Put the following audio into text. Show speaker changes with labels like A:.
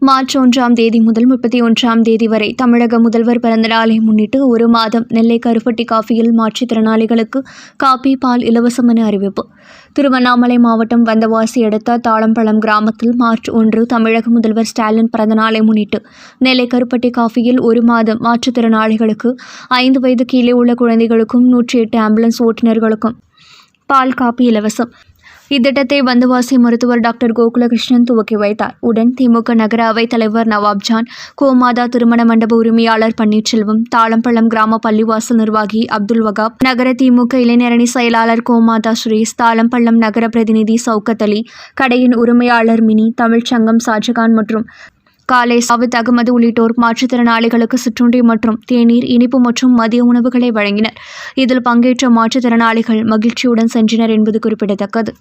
A: March ஒன்றாம் தேதி முதல் முப்பத்தி ஒன்றாம் தேதி வரை தமிழக முதல்வர் பிறந்த நாளை முன்னிட்டு ஒரு மாதம் நெல்லை கருப்பட்டி காஃபியில் மாற்றுத்திறனாளிகளுக்கு காபி பால் இலவசம் என அறிவிப்பு. திருவண்ணாமலை மாவட்டம் வந்தவாசி அடுத்த தாளம்பழம் கிராமத்தில் மார்ச் ஒன்று தமிழக முதல்வர் ஸ்டாலின் பிறந்த நாளை முன்னிட்டு நெல்லை கருப்பட்டி காஃபியில் ஒரு மாதம் மாற்றுத்திறனாளிகளுக்கு ஐந்து வயது கீழே உள்ள குழந்தைகளுக்கும் நூற்றி எட்டு ஆம்புலன்ஸ் ஓட்டுநர்களுக்கும் பால் காப்பி இலவசம். இத்திட்டத்தை வந்தவாசி மருத்துவர் டாக்டர் கோகுலகிருஷ்ணன் துவக்கி வைத்தார். உடன் திமுக நகர அவைத் தலைவர் நவாப்ஜான் கோமாதா திருமண மண்டப உரிமையாளர் பன்னீர்செல்வம் தாளம்பழம் கிராம பள்ளிவாசல் நிர்வாகி அப்துல் வகாப் நகர திமுக இளைஞரணி செயலாளர் கோமாதா சுரேஷ் தாளம்பள்ளம் நகர பிரதிநிதி சவுக்கத் அலி கடையின் உரிமையாளர் மினி தமிழ்ச்சங்கம் ஷாஜகான் மற்றும் காலை சாவித் அகமது உள்ளிட்டோர் மாற்றுத்திறனாளிகளுக்கு சிற்றுண்டி மற்றும் தேநீர் இனிப்பு மற்றும் மதிய உணவுகளை வழங்கினர். இதில் பங்கேற்ற மாற்றுத்திறனாளிகள் மகிழ்ச்சியுடன் சென்றனர் என்பது குறிப்பிடத்தக்கது.